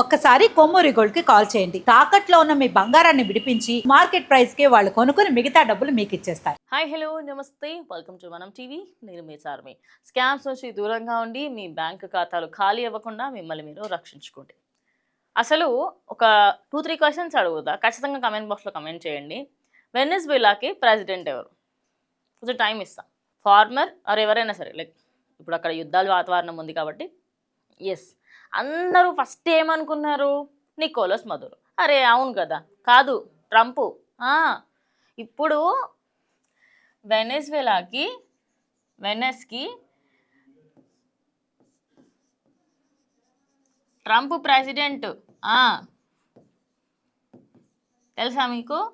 ఒక్కసారి కొమ్మూరి గోల్డ్కి కాల్ చేయండి. తాకట్లో ఉన్న మీ బంగారాన్ని విడిపించి మార్కెట్ ప్రైస్కి వాళ్ళు కొనుక్కుని మిగతా డబ్బులు మీకు ఇచ్చేస్తారు. హాయ్ హలో నమస్తే. Welcome to Manam TV. నేను మీ సార్మి. స్కామ్స్ నుంచి దూరంగా ఉండి మీ బ్యాంక్ ఖాతాలు ఖాళీ అవ్వకుండా మిమ్మల్ని మీరు రక్షించుకోండి. అసలు ఒక టూ త్రీ క్వశ్చన్స్ అడుగుతా. ఖచ్చితంగా కమెంట్ బాక్స్లో కమెంట్ చేయండి. వెనిస్బిలాకి ప్రెసిడెంట్ ఎవరు? కొంచెం టైం ఇస్తాం. ఫార్మర్ ఆర్ ఎవరైనా సరే లైక్ ఇప్పుడు అక్కడ యుద్ధాలు వాతావరణం ఉంది కాబట్టి ఎస్ అందరూ ఫస్ట్ ఏమనుకున్నారు? Nicolas Maduro. అరే అవును కదా. కాదు ట్రంప్. ఇప్పుడు వెనెస్వేలాకి వెనెస్కి ట్రంప్ ప్రెసిడెంట్. తెలుసా మీకు?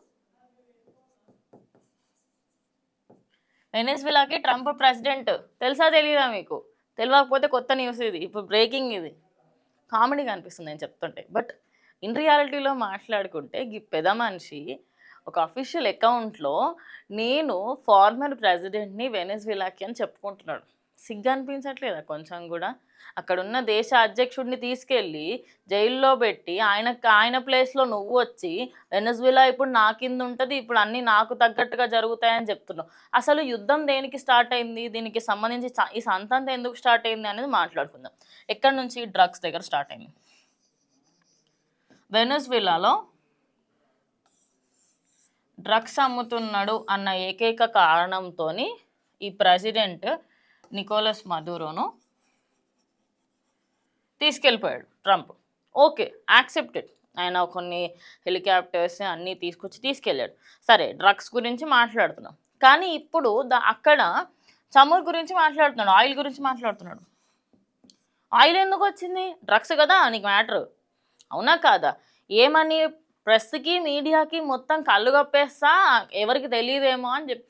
వెనెస్వేలాకి ట్రంప్ ప్రెసిడెంట్. తెలుసా తెలియదా మీకు? తెలియకపోతే కొత్త న్యూస్ ఇది. ఇప్పుడు బ్రేకింగ్ ఇది. కామెడీగా అనిపిస్తుంది నేను చెప్తుంటే. బట్ ఇన్ రియాలిటీలో మాట్లాడుకుంటే ఈ పెద్ద మనిషి ఒక అఫీషియల్ అకౌంట్లో నేను ఫార్మర్ ప్రెసిడెంట్ని వెనెస్విలాకి అని చెప్పుకుంటున్నాడు. సిగ్గు అనిపించట్లేదా కొంచెం కూడా? అక్కడ ఉన్న దేశ అధ్యక్షుడిని తీసుకెళ్ళి జైల్లో పెట్టి ఆయన ఆయన ప్లేస్లో నువ్వు వచ్చి వెనజులా ఇప్పుడు నా కింద ఉంటుంది ఇప్పుడు అన్నీ నాకు తగ్గట్టుగా జరుగుతాయని చెప్తున్నావు. అసలు యుద్ధం దేనికి స్టార్ట్ అయింది? దీనికి సంబంధించి ఈ సంతంత ఎందుకు స్టార్ట్ అయింది అనేది మాట్లాడుకుందాం. ఎక్కడి నుంచి డ్రగ్స్ దగ్గర స్టార్ట్ అయింది? వెనజులాలో డ్రగ్స్ అమ్ముతున్నాడు అన్న ఏకైక కారణంతో ఈ ప్రెసిడెంట్ నికోలస్ మధురోను తీసుకెళ్ళిపోయాడు ట్రంప్. Okay accepted. ఆయన కొన్ని హెలికాప్టర్స్ అన్నీ తీసుకొచ్చి తీసుకెళ్ళాడు. సరే డ్రగ్స్ గురించి మాట్లాడుతున్నాం. కానీ ఇప్పుడు ద అక్కడ చమురు గురించి మాట్లాడుతున్నాడు ఆయిల్ గురించి మాట్లాడుతున్నాడు. ఆయిల్ ఎందుకు వచ్చింది? డ్రగ్స్ కదా నీకు మ్యాటర్. అవునా కాదా? ఏమని ప్రెస్కి మీడియాకి మొత్తం కళ్ళు కప్పేస్తా ఎవరికి తెలియదేమో అని చెప్పి.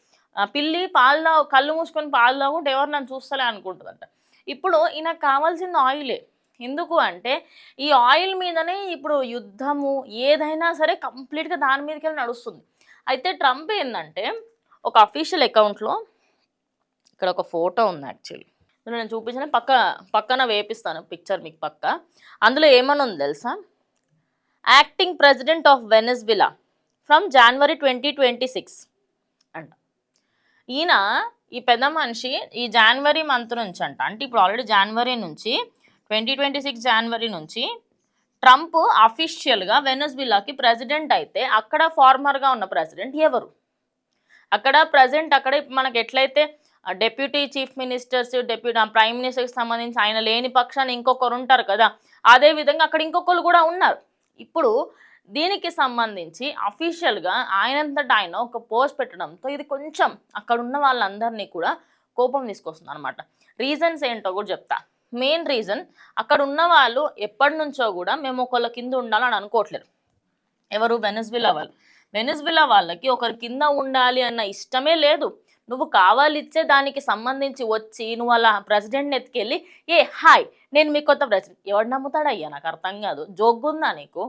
పిల్లి పాలు తాగు కళ్ళు మూసుకొని పాలు తాగుంటే ఎవరు నన్ను చూస్తలే అనుకుంటుందంట. ఇప్పుడు ఈయనకు కావాల్సింది ఆయిలే. ఎందుకు అంటే ఈ ఆయిల్ మీదనే ఇప్పుడు యుద్ధము ఏదైనా సరే కంప్లీట్గా దాని మీదకి వెళ్ళి నడుస్తుంది. అయితే ట్రంప్ ఏంటంటే ఒక అఫీషియల్ అకౌంట్లో ఇక్కడ ఒక ఫోటో ఉంది యాక్చువల్లీ. నేను చూపించిన పక్క పక్కన వేపిస్తాను పిక్చర్ మీకు పక్క. అందులో ఏమని ఉంది తెలుసా? Acting president of Venezuela from January twenty twenty six. ఈయన ఈ పెద్ద మనిషి ఈ జనవరి మంత్ నుంచి అంట అంటే ఇప్పుడు ఆల్రెడీ జనవరి నుంచి ట్వంటీ ట్వంటీ సిక్స్ జనవరి నుంచి ట్రంప్ అఫీషియల్గా వెనెస్విలాకి ప్రెసిడెంట్ అయితే అక్కడ ఫార్మర్గా ఉన్న ప్రెసిడెంట్ ఎవరు? అక్కడ ప్రజెంట్ అక్కడ మనకి ఎట్లయితే deputy chief ministers deputy prime మినిస్టర్కి సంబంధించి ఆయన లేని పక్షాన్ని ఇంకొకరు ఉంటారు కదా అదే విధంగా అక్కడ ఇంకొకరు కూడా ఉన్నారు. ఇప్పుడు దీనికి సంబంధించి అఫీషియల్గా ఆయనంతటా ఆయన ఒక పోస్ట్ పెట్టడంతో ఇది కొంచెం అక్కడ ఉన్న వాళ్ళందరినీ కూడా కోపం తీసుకొస్తుంది అనమాట రీజన్స్ ఏంటో కూడా చెప్తా. మెయిన్ రీజన్ అక్కడ ఉన్న వాళ్ళు ఎప్పటి నుంచో కూడా మేము ఒకళ్ళ కింద ఉండాలని అనుకోవట్లేరు ఎవరు? వెనస్విలా వాళ్ళు. వెనస్విలా వాళ్ళకి ఒకరి కింద ఉండాలి అన్న ఇష్టమే లేదు. నువ్వు కావాలిచ్చే దానికి సంబంధించి వచ్చి నువ్వు అలా ప్రెసిడెంట్ని ఎత్తుకెళ్ళి ఏ హాయ్ నేను మీ కొత్త ప్రెసిడెంట్ ఎవడు నమ్ముతాడయ్యా? నాకు అర్థం కాదు. జోగ్గుందా నీకు?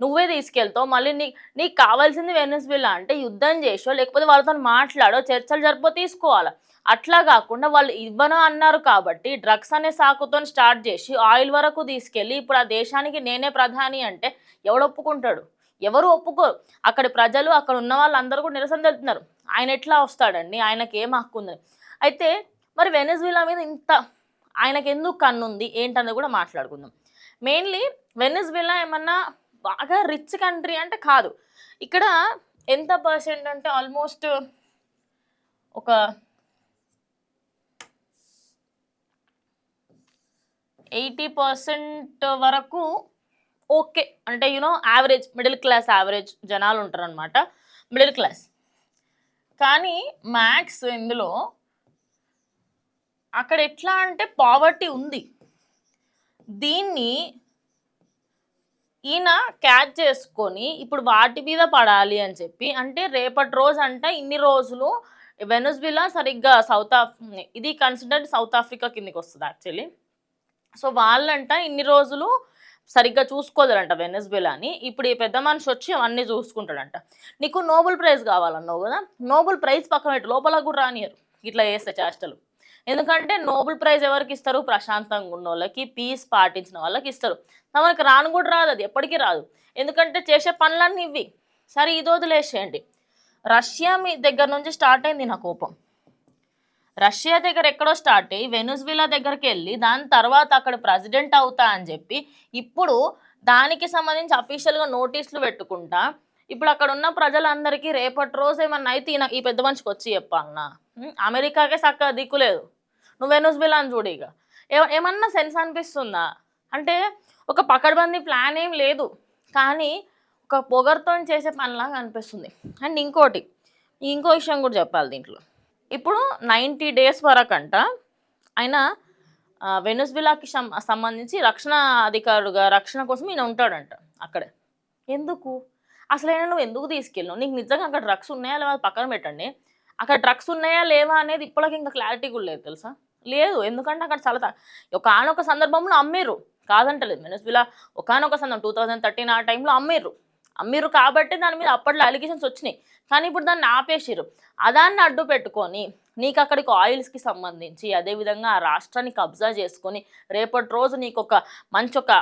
నువ్వే తీసుకెళ్తావు మళ్ళీ నీ నీకు కావాల్సింది వెనస్విలా అంటే యుద్ధం చేసో లేకపోతే వాళ్ళతో మాట్లాడో చర్చలు జరిపో తీసుకోవాలి. అట్లా కాకుండా వాళ్ళు ఇవ్వను అన్నారు కాబట్టి డ్రగ్స్ అనే సాకుతో స్టార్ట్ చేసి ఆయిల్ వరకు తీసుకెళ్ళి ఇప్పుడు ఆ దేశానికి నేనే ప్రధాని అంటే ఎవడు ఒప్పుకుంటాడు? ఎవరు ఒప్పుకోరు? అక్కడ ప్రజలు అక్కడ ఉన్న వాళ్ళందరూ కూడా నిరసన తెలుపుతున్నారు. ఆయన ఎట్లా వస్తాడండి? ఆయనకి ఏం హక్కుందని అయితే మరి వెనజులా మీద ఇంత ఆయనకి ఎందుకు కన్నుంది? ఏంటన్నది కూడా మాట్లాడుకుందాం. మెయిన్లీ వెనజులా ఏమన్నా బాగా రిచ్ కంట్రీ అంటే కాదు. ఇక్కడ ఎంత పర్సెంట్ అంటే ఆల్మోస్ట్ ఒక ఎయిటీ పర్సెంట్ వరకు ఓకే. అంటే you know average middle class average జనాలు ఉంటారు అనమాట మిడిల్ క్లాస్ కానీ మ్యాథ్స్ ఇందులో అక్కడ ఎట్లా అంటే పావర్టీ ఉంది. దీన్ని ఈయన క్యాచ్ చేసుకొని ఇప్పుడు వాటి మీద పడాలి అని చెప్పి అంటే రేపటి రోజు అంట ఇన్ని రోజులు వెనుస్విలా సరిగ్గా సౌత్ ఆఫ్ ఇది కన్సిడర్డ్ సౌత్ ఆఫ్రికా కిందకి వస్తుంది యాక్చువల్లీ సో వాళ్ళంట ఇన్ని రోజులు సరిగ్గా చూసుకోలేరంట వెనెస్బెలాని ఇప్పుడు ఈ పెద్ద మనిషి వచ్చి అవన్నీ చూసుకుంటాడంట. నీకు నోబెల్ ప్రైజ్ కావాలన్నావు కదా? నోబెల్ ప్రైజ్ పక్కన పెట్టి లోపల కూడా రానియరు ఇట్లా చేస్తే చేష్టలు. ఎందుకంటే నోబెల్ ప్రైజ్ ఎవరికి ఇస్తారు? ప్రశాంతంగా ఉన్న వాళ్ళకి పీస్ పాటించిన వాళ్ళకి ఇస్తారు. తమకి రాను కూడా రాదు అది ఎప్పటికీ రాదు. ఎందుకంటే చేసే పనులన్నీ ఇవి సరే ఇది వదిలేసేయండి. రష్యా మీ దగ్గర నుంచి స్టార్ట్ అయింది నా కోపం. రష్యా దగ్గర ఎక్కడో స్టార్ట్ అయ్యి వెనుజువిలా దగ్గరికి వెళ్ళి దాని తర్వాత అక్కడ ప్రెసిడెంట్ అవుతా అని చెప్పి ఇప్పుడు దానికి సంబంధించి అఫీషియల్గా నోటీసులు పెట్టుకుంటా ఇప్పుడు అక్కడ ఉన్న ప్రజలందరికీ రేపటి రోజు ఏమన్నా అయితే ఈ పెద్ద మనిషికి వచ్చి చెప్పాలన్నా అమెరికాకే చక్కగా దిక్కులేదు నువ్వు వెనుజువిలా అని చూడు ఇక. ఏ- ఏమన్నా సెన్స్ అనిపిస్తుందా? అంటే ఒక పకడ్బందీ ప్లాన్ ఏం లేదు కానీ ఒక పొగర్తో చేసే పనిలాగా అనిపిస్తుంది. అండ్ ఇంకోటి ఇంకో విషయం కూడా చెప్పాలి దీంట్లో. ఇప్పుడు నైంటీ డేస్ వరకంట ఆయన ఆ, సం- సంబంధించి రక్షణ అధికారుగా రక్షణ కోసం ఈయన ఉంటాడంట అక్కడే. ఎందుకు? అసలు అయినా నువ్వు ఎందుకు తీసుకెళ్ళావు నీకు నిజంగా అక్కడ డ్రగ్స్ ఉన్నాయా లేవా పక్కన పెట్టండి. అక్కడ డ్రగ్స్ ఉన్నాయా లేవా అనేది ఇప్పటికి ఇంకా క్లారిటీ కూడా లేదు తెలుసా? లేదు. ఎందుకంటే అక్కడ చాలా ఒక ఆనొక సందర్భంలో అమ్మేరు కాదంటలేదు. మెనస్బిలా ఒకనొక సందర్భం టూ థౌజండ్ థర్టీన్ ఆ టైంలో అమ్మిర్రు. అమ్మిర్రు కాబట్టి దాని మీద అప్పట్లో అలిగేషన్స్ వచ్చినాయి. కానీ ఇప్పుడు దాన్ని ఆపేసిర్రు. అదాన్ని అడ్డు పెట్టుకొని నీకు అక్కడికి ఆయిల్స్కి సంబంధించి అదేవిధంగా ఆ రాష్ట్రాన్ని కబ్జా చేసుకొని రేపటి రోజు నీకు ఒక మంచి ఒక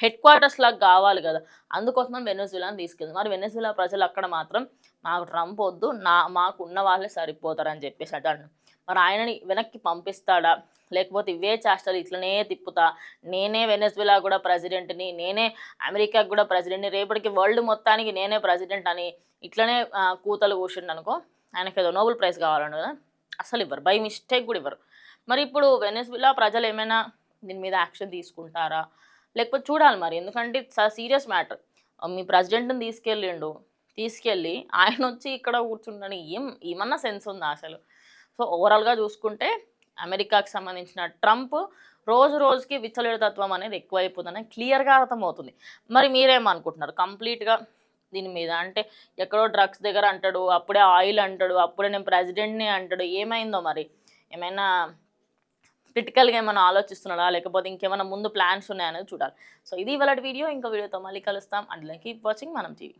హెడ్ క్వార్టర్స్ లాగా కావాలి కదా. అందుకోసం వెనెజులాని తీసుకెళ్ళి మరి వెనెజులా ప్రజలు అక్కడ మాత్రం మాకు ట్రంప్ వద్దు నా మాకు ఉన్న వాళ్ళే సరిపోతారని చెప్పేసి అంటాడు మరి ఆయనని వెనక్కి పంపిస్తాడా? లేకపోతే ఇవే చేస్తారు ఇట్లనే తిప్పుతా. నేనే వెనెజులా కూడా ప్రెసిడెంట్ని నేనే అమెరికాకి కూడా ప్రెసిడెంట్ని రేపటికి వరల్డ్ మొత్తానికి నేనే ప్రెసిడెంట్ అని ఇట్లనే కూతలు కూర్చుండు అనుకో ఆయనకి ఏదో నోబెల్ ప్రైజ్ కావాలంట కదా. అసలు ఇవ్వరు బై మిస్టేక్ కూడా ఇవ్వరు. మరి ఇప్పుడు వెనెజులా ప్రజలు ఏమైనా దీని మీద యాక్షన్ తీసుకుంటారా? లేకపోతే చూడాలి మరి. ఎందుకంటే చాలా సీరియస్ మ్యాటర్. మీ ప్రెసిడెంట్ని తీసుకెళ్ళిండు. తీసుకెళ్ళి ఆయన వచ్చి ఇక్కడ కూర్చుండని ఏం ఏమన్నా సెన్స్ ఉందా అసలు? సో ఓవరాల్గా చూసుకుంటే అమెరికాకి సంబంధించిన ట్రంప్ రోజు రోజుకి విచ్చలవిడతత్వం అనేది ఎక్కువైపోతుందని క్లియర్గా అర్థమవుతుంది. మరి మీరేమనుకుంటున్నారు? కంప్లీట్గా దీని మీద. అంటే ఎక్కడో డ్రగ్స్ దగ్గర అంటాడు అప్పుడే ఆయిల్ అంటాడు అప్పుడే నేను ప్రెసిడెంట్ని అంటాడు. ఏమైందో మరి? ఏమైనా క్రిటికల్గా ఏమైనా ఆలోచిస్తున్నాడా? లేకపోతే ఇంకేమైనా ముందు ప్లాన్స్ ఉన్నాయనేది చూడాలి. సో ఇది ఇవాళ వీడియో. ఇంకో వీడియోతో మళ్ళీ కలుస్తాం. And keep watching. Manam TV.